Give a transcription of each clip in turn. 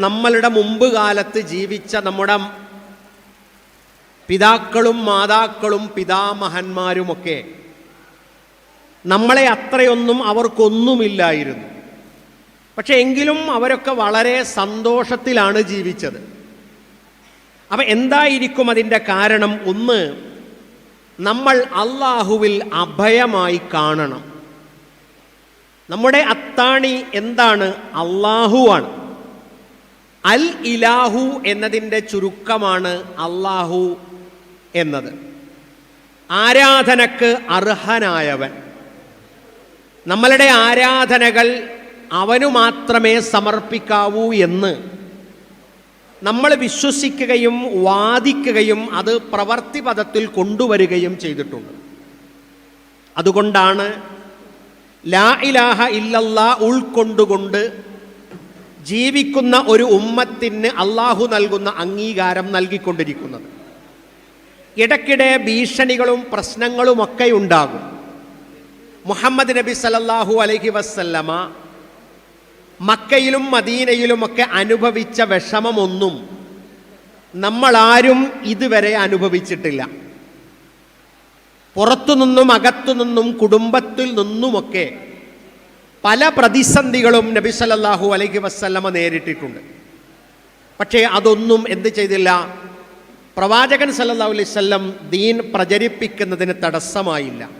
നമ്മളുടെ മുമ്പ് കാലത്ത് ജീവിച്ച നമ്മുടെ പിതാക്കളും മാതാക്കളും പിതാമഹന്മാരുമൊക്കെ നമ്മളെ അത്രയൊന്നും അവർക്കൊന്നുമില്ലായിരുന്നു. പക്ഷെ എങ്കിലും അവരൊക്കെ വളരെ സന്തോഷത്തിലാണ് ജീവിച്ചത്. അപ്പം എന്തായിരിക്കും അതിന്റെ കാരണം? ഒന്ന് നമ്മൾ അള്ളാഹുവിൽ അഭയമായി കാണണം. നമ്മുടെ അത്താണി എന്താണ്? അള്ളാഹുവാണ് അൽ ഇലാഹു എന്നതിന്റെ ചുരുക്കമാണ് അള്ളാഹു എന്നത്. ആരാധനക്ക് അർഹനായവൻ. നമ്മളുടെ ആരാധനകൾ അവനു മാത്രമേ സമർപ്പിക്കാവൂ എന്ന് നമ്മൾ വിശ്വസിക്കുകയും വാദിക്കുകയും അത് പ്രവർത്തി പദത്തിൽ കൊണ്ടുവരികയും ചെയ്തിട്ടുണ്ട്. അതുകൊണ്ടാണ് ലാ ഇലാഹ ഇല്ലല്ല ഉൾക്കൊണ്ടുകൊണ്ട് ജീവിക്കുന്ന ഒരു ഉമ്മത്തിന് അള്ളാഹു നൽകുന്ന അംഗീകാരം നൽകിക്കൊണ്ടിരിക്കുന്നത്. ഇടയ്ക്കിടെ ഭീഷണികളും പ്രശ്നങ്ങളുമൊക്കെ ഉണ്ടാകും. മുഹമ്മദ് നബി സലല്ലാഹു അലഹി വസല്ലമ മക്കയിലും മദീനയിലുമൊക്കെ അനുഭവിച്ച വിഷമമൊന്നും നമ്മളാരും ഇതുവരെ അനുഭവിച്ചിട്ടില്ല. പുറത്തുനിന്നും അകത്തുനിന്നും കുടുംബത്തിൽ നിന്നുമൊക്കെ പല പ്രതിസന്ധികളും നബി സല്ലാഹു അലൈഹി വസല്ലമ നേരിട്ടിട്ടുണ്ട്. പക്ഷേ അതൊന്നും എന്ത് ചെയ്തില്ല. പ്രവാചകൻ സല്ലല്ലാഹു അലൈഹി വല്ലം ദീൻ പ്രചരിപ്പിക്കുന്നതിന് തടസ്സമായില്ല.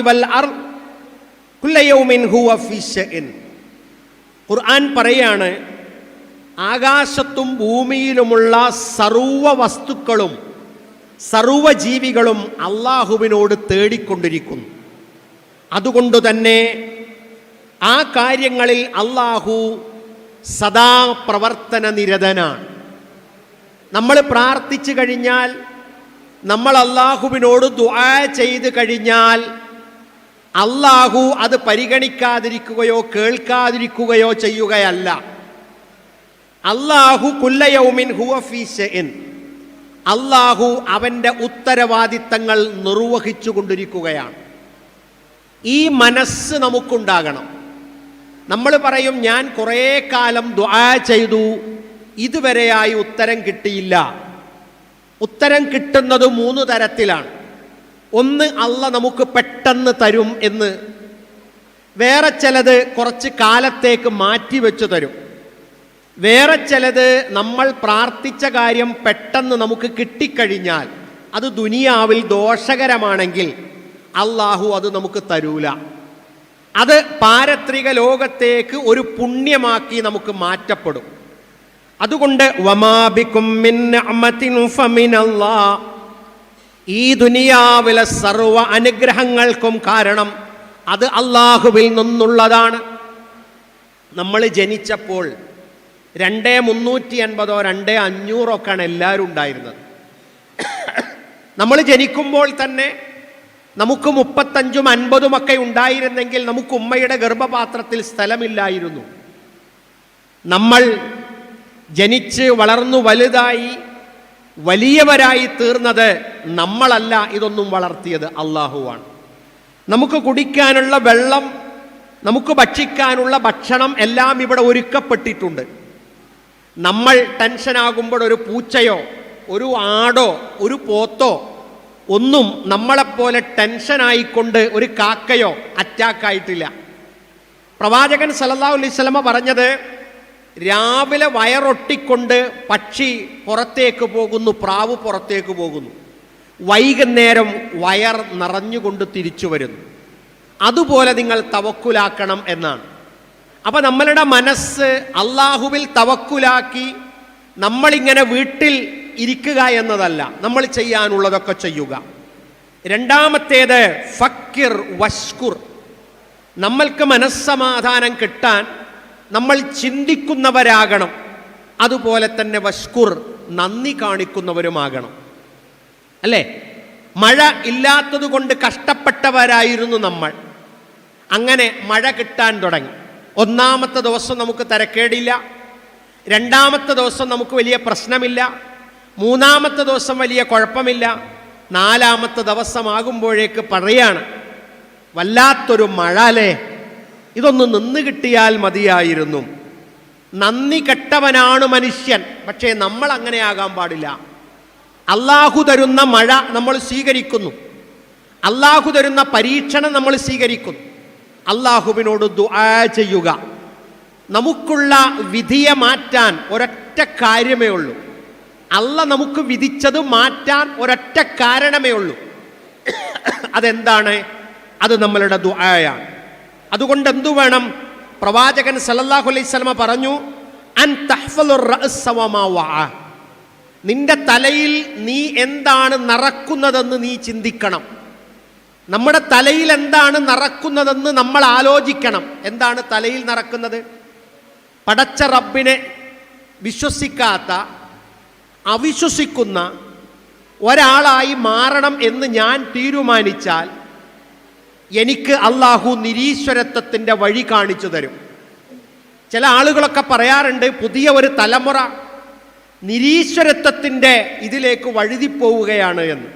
വൽ ഖുർആൻ പറയാണ് ആകാശത്തും ഭൂമിയിലുമുള്ള സർവ വസ്തുക്കളും സർവജീവികളും അള്ളാഹുവിനോട് തേടിക്കൊണ്ടിരിക്കുന്നു. അതുകൊണ്ട് തന്നെ ആ കാര്യങ്ങളിൽ അള്ളാഹു സദാ പ്രവർത്തന നിരതനാണ്. നമ്മൾ പ്രാർത്ഥിച്ചു കഴിഞ്ഞാൽ നമ്മൾ അള്ളാഹുവിനോട് ദുആ ചെയ്ത് കഴിഞ്ഞാൽ അള്ളാഹു അത് പരിഗണിക്കാതിരിക്കുകയോ കേൾക്കാതിരിക്കുകയോ ചെയ്യുകയല്ല. അള്ളാഹു കുല്ലയൗമിൻ ഹുവഫീൻ അള്ളാഹു അവന്റെ ഉത്തരവാദിത്തങ്ങൾ നിർവഹിച്ചു കൊണ്ടിരിക്കുകയാണ് ഈ മനസ്സ് നമുക്കുണ്ടാകണം. നമ്മൾ പറയും ഞാൻ കുറേ കാലം ദ്വാ ചെയ്തു ഇതുവരെയായി ഉത്തരം കിട്ടിയില്ല. ഉത്തരം കിട്ടുന്നത് മൂന്ന് തരത്തിലാണ്. ഒന്ന് അല്ല നമുക്ക് പെട്ടെന്ന് തരും എന്ന്. വേറെ ചിലത് കുറച്ച് കാലത്തേക്ക് മാറ്റി മാറ്റിവെച്ചു തരും. വേറെ ചിലത് നമ്മൾ പ്രാർത്ഥിച്ച കാര്യം പെട്ടെന്ന് നമുക്ക് കിട്ടിക്കഴിഞ്ഞാൽ അത് ദുനിയാവിൽ ദോഷകരമാണെങ്കിൽ അള്ളാഹു അത് നമുക്ക് തരൂല. അത് പാരത്രിക ലോകത്തേക്ക് ഒരു പുണ്യമാക്കി നമുക്ക് മാറ്റപ്പെടും. അതുകൊണ്ട്. ഈ ദുനിയാവിലെ സർവ അനുഗ്രഹങ്ങൾക്കും കാരണം അത് അള്ളാഹുവിൽ നിന്നുള്ളതാണ്. നമ്മൾ ജനിച്ചപ്പോൾ രണ്ടേ മുന്നൂറ്റി അൻപതോ രണ്ടേ അഞ്ഞൂറോ ഒക്കെയാണ് എല്ലാവരും ഉണ്ടായിരുന്നത്. നമ്മൾ ജനിക്കുമ്പോൾ തന്നെ നമുക്ക് മുപ്പത്തഞ്ചും അൻപതും ഒക്കെ ഉണ്ടായിരുന്നെങ്കിൽ നമുക്ക് ഉമ്മയുടെ ഗർഭപാത്രത്തിൽ സ്ഥലമില്ലായിരുന്നു. നമ്മൾ ജനിച്ച് വളർന്നു വലുതായി വലിയവരായി തീർന്നത് നമ്മളല്ല ഇതൊന്നും വളർത്തിയത് അള്ളാഹുവാണ്. നമുക്ക് കുടിക്കാനുള്ള വെള്ളം നമുക്ക് ഭക്ഷിക്കാനുള്ള ഭക്ഷണം എല്ലാം ഇവിടെ ഒരുക്കപ്പെട്ടിട്ടുണ്ട്. നമ്മൾ ടെൻഷനാകുമ്പോൾ ഒരു പൂച്ചയോ ഒരു ആടോ ഒരു പോത്തോ ഒന്നും നമ്മളെപ്പോലെ ടെൻഷനായിക്കൊണ്ട് ഒരു കാക്കയോ അറ്റാക്കായിട്ടില്ല പ്രവാചകൻ സല്ലല്ലാഹു അലൈഹി പറഞ്ഞത് രാവിലെ വയറൊട്ടിക്കൊണ്ട് പക്ഷി പുറത്തേക്ക് പോകുന്നു പ്രാവ് പുറത്തേക്ക് പോകുന്നു. വൈകുന്നേരം വയർ നിറഞ്ഞുകൊണ്ട് തിരിച്ചു വരുന്നു. അതുപോലെ നിങ്ങൾ തവക്കുലാക്കണം എന്നാണ്. അപ്പൊ നമ്മളുടെ മനസ്സ് അള്ളാഹുവിൽ തവക്കുലാക്കി നമ്മളിങ്ങനെ വീട്ടിൽ ഇരിക്കുക എന്നതല്ല നമ്മൾ ചെയ്യാനുള്ളതൊക്കെ ചെയ്യുക. രണ്ടാമത്തേത് ഫക്കിർ വഷ്കുർ. നമ്മൾക്ക് മനസ്സമാധാനം കിട്ടാൻ നമ്മൾ ചിന്തിക്കുന്നവരാകണം. അതുപോലെ തന്നെ വഷ്കുർ നന്ദി കാണിക്കുന്നവരുമാകണം. അല്ലേ? മഴ ഇല്ലാത്തത് കൊണ്ട് കഷ്ടപ്പെട്ടവരായിരുന്നു നമ്മൾ. അങ്ങനെ മഴ കിട്ടാൻ തുടങ്ങി. ഒന്നാമത്തെ ദിവസം നമുക്ക് തരക്കേടില്ല. രണ്ടാമത്തെ ദിവസം നമുക്ക് വലിയ പ്രശ്നമില്ല. മൂന്നാമത്തെ ദിവസം വലിയ കുഴപ്പമില്ല. നാലാമത്തെ ദിവസമാകുമ്പോഴേക്ക് പറയാണ് വല്ലാത്തൊരു മഴ അല്ലേ ഇതൊന്ന് നിന്ന് കിട്ടിയാൽ മതിയായിരുന്നു. നന്ദി കെട്ടവനാണ് മനുഷ്യൻ പക്ഷേ നമ്മൾ അങ്ങനെ ആകാൻ പാടില്ല. അള്ളാഹു തരുന്ന മഴ നമ്മൾ സ്വീകരിക്കുന്നു. അള്ളാഹു തരുന്ന പരീക്ഷണം നമ്മൾ സ്വീകരിക്കുന്നു. അള്ളാഹുവിനോട് ദുആ ചെയ്യുക. നമുക്കുള്ള വിധിയെ മാറ്റാൻ ഒരൊറ്റ കാര്യമേ ഉള്ളൂ. അല്ല നമുക്ക് വിധിച്ചത് മാറ്റാൻ ഒരൊറ്റ കാരണമേ ഉള്ളൂ. അതെന്താണ്? അത് നമ്മളുടെ ദുആയാണ്. അതുകൊണ്ട് എന്തു വേണം? പ്രവാചകൻ സല്ലല്ലാഹു അലൈഹി സ്വലമ പറഞ്ഞു അൻ. നിന്റെ തലയിൽ നീ എന്താണ് നറക്കുന്നതെന്ന് നീ ചിന്തിക്കണം. നമ്മുടെ തലയിൽ എന്താണ് നറക്കുന്നതെന്ന് നമ്മൾ ആലോചിക്കണം. എന്താണ് തലയിൽ നറക്കുന്നത്? പടച്ച റബ്ബിനെ വിശ്വസിക്കാത്ത അവിശ്വസിക്കുന്ന ഒരാളായി മാറണം എന്ന് ഞാൻ തീരുമാനിച്ചാൽ എനിക്ക് അള്ളാഹു നിരീശ്വരത്വത്തിന്റെ വഴി കാണിച്ചു തരും. ചില ആളുകളൊക്കെ പറയാറുണ്ട് പുതിയ ഒരു തലമുറ നിരീശ്വരത്വത്തിന്റെ ഇതിലേക്ക് വഴുതിപ്പോവുകയാണ് എന്ന്.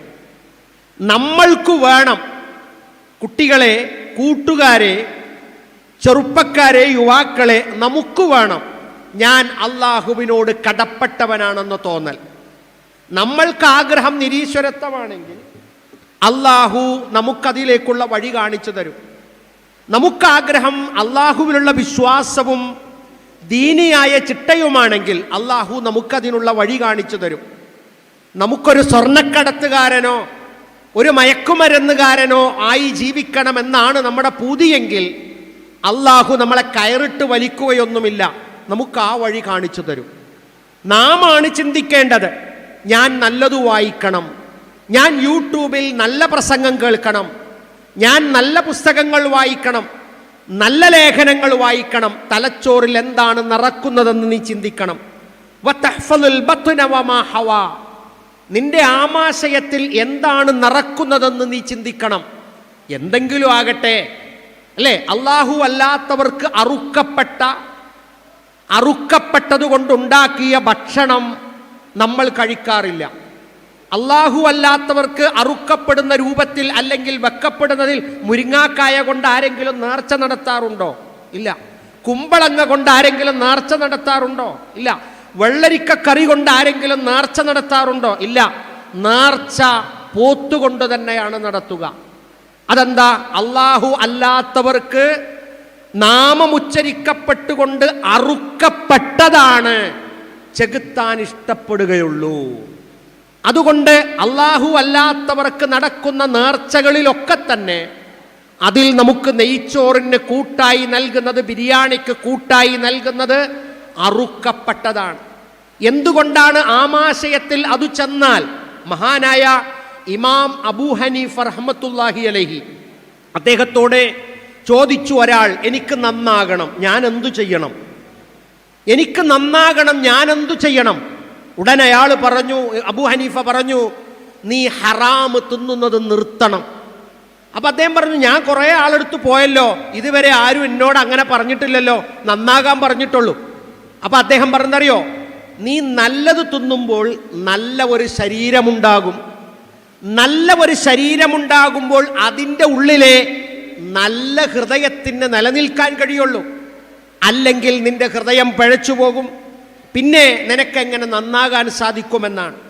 നമ്മൾക്ക് വേണം കുട്ടികളെ കൂട്ടുകാരെ ചെറുപ്പക്കാരെ യുവാക്കളെ നമുക്ക് വേണം ഞാൻ അള്ളാഹുവിനോട് കടപ്പെട്ടവനാണെന്ന് തോന്നൽ. നമ്മൾക്ക് ആഗ്രഹം നിരീശ്വരത്വമാണെങ്കിൽ അള്ളാഹു നമുക്കതിലേക്കുള്ള വഴി കാണിച്ചു തരും. നമുക്കാഗ്രഹം അള്ളാഹുവിലുള്ള വിശ്വാസവും ദീനിയായ ചിട്ടയുമാണെങ്കിൽ അള്ളാഹു നമുക്കതിനുള്ള വഴി കാണിച്ചു തരും. നമുക്കൊരു സ്വർണക്കടത്തുകാരനോ ഒരു മയക്കുമരുന്നുകാരനോ ആയി ജീവിക്കണമെന്നാണ് നമ്മുടെ പൂതിയെങ്കിൽ അള്ളാഹു നമ്മളെ കയറിട്ട് വലിക്കുകയൊന്നുമില്ല. നമുക്ക് ആ വഴി കാണിച്ചു തരും. നാം ആണ് ചിന്തിക്കേണ്ടത്. ഞാൻ നല്ലത് വായിക്കണം. ഞാൻ യൂട്യൂബിൽ നല്ല പ്രസംഗം കേൾക്കണം. ഞാൻ നല്ല പുസ്തകങ്ങൾ വായിക്കണം. നല്ല ലേഖനങ്ങൾ വായിക്കണം. തലച്ചോറിൽ എന്താണ് നിറക്കുന്നതെന്ന് നീ ചിന്തിക്കണം. നിന്റെ ആമാശയത്തിൽ എന്താണ് നിറക്കുന്നതെന്ന് നീ ചിന്തിക്കണം. എന്തെങ്കിലും ആകട്ടെ. അല്ലേ? അള്ളാഹു അല്ലാത്തവർക്ക് അറുക്കപ്പെട്ട അറുക്കപ്പെട്ടത് കൊണ്ടുണ്ടാക്കിയ ഭക്ഷണം നമ്മൾ കഴിക്കാറില്ല. അള്ളാഹു അല്ലാത്തവർക്ക് അറുക്കപ്പെടുന്ന രൂപത്തിൽ അല്ലെങ്കിൽ വെക്കപ്പെടുന്നതിൽ മുരിങ്ങാക്കായ കൊണ്ട് ആരെങ്കിലും നേർച്ച നടത്താറുണ്ടോ? ഇല്ല. കുമ്പളങ്ങ കൊണ്ട് ആരെങ്കിലും നേർച്ച നടത്താറുണ്ടോ? ഇല്ല. വെള്ളരിക്ക കറി കൊണ്ട് ആരെങ്കിലും നേർച്ച നടത്താറുണ്ടോ? ഇല്ല. നേർച്ച പോത്തുകൊണ്ട് തന്നെയാണ് നടത്തുക. അതെന്താ? അള്ളാഹു അല്ലാത്തവർക്ക് നാമം ഉച്ചരിക്കപ്പെട്ടുകൊണ്ട് അറുക്കപ്പെട്ടതാണ് ചെകുത്താൻ ഇഷ്ടപ്പെടുകയുള്ളൂ. അതുകൊണ്ട് അള്ളാഹു അല്ലാത്തവർക്ക് നടക്കുന്ന നേർച്ചകളിലൊക്കെ തന്നെ അതിൽ നമുക്ക് നെയ്ച്ചോറിന് കൂട്ടായി നൽകുന്നത് ബിരിയാണിക്ക് കൂട്ടായി നൽകുന്നത് അറുക്കപ്പെട്ടതാണ്. എന്തുകൊണ്ടാണ് ആമാശയത്തിൽ അത് ചെന്നാൽ? മഹാനായ ഇമാം അബൂ ഹനീഫ് റഹ്മത്തുല്ലാഹി അലഹി അദ്ദേഹത്തോട് ചോദിച്ചു ഒരാൾ എനിക്ക് നന്നാകണം ഞാൻ എന്തു ചെയ്യണം? എനിക്ക് നന്നാകണം ഞാൻ എന്തു ചെയ്യണം? ഉടൻ അയാൾ പറഞ്ഞു അബു ഹനീഫ പറഞ്ഞു നീ ഹറാമ് തിന്നുന്നത് നിർത്തണം. അപ്പൊ അദ്ദേഹം പറഞ്ഞു ഞാൻ കുറേ ആളെടുത്ത് പോയല്ലോ ഇതുവരെ ആരും എന്നോട് അങ്ങനെ പറഞ്ഞിട്ടില്ലല്ലോ നന്നാകാൻ പറഞ്ഞിട്ടുള്ളൂ. അപ്പൊ അദ്ദേഹം പറഞ്ഞറിയോ നീ നല്ലത് തിന്നുമ്പോൾ നല്ല ഒരു ശരീരമുണ്ടാകും. നല്ല ഒരു ശരീരമുണ്ടാകുമ്പോൾ അതിന്റെ ഉള്ളിലെ നല്ല ഹൃദയത്തിന് നിലനിൽക്കാൻ കഴിയുള്ളൂ. അല്ലെങ്കിൽ നിന്റെ ഹൃദയം പഴച്ചു പോകും പിന്നെ നിനക്കെങ്ങനെ നന്നാകാൻ സാധിക്കുമെന്നാണ്.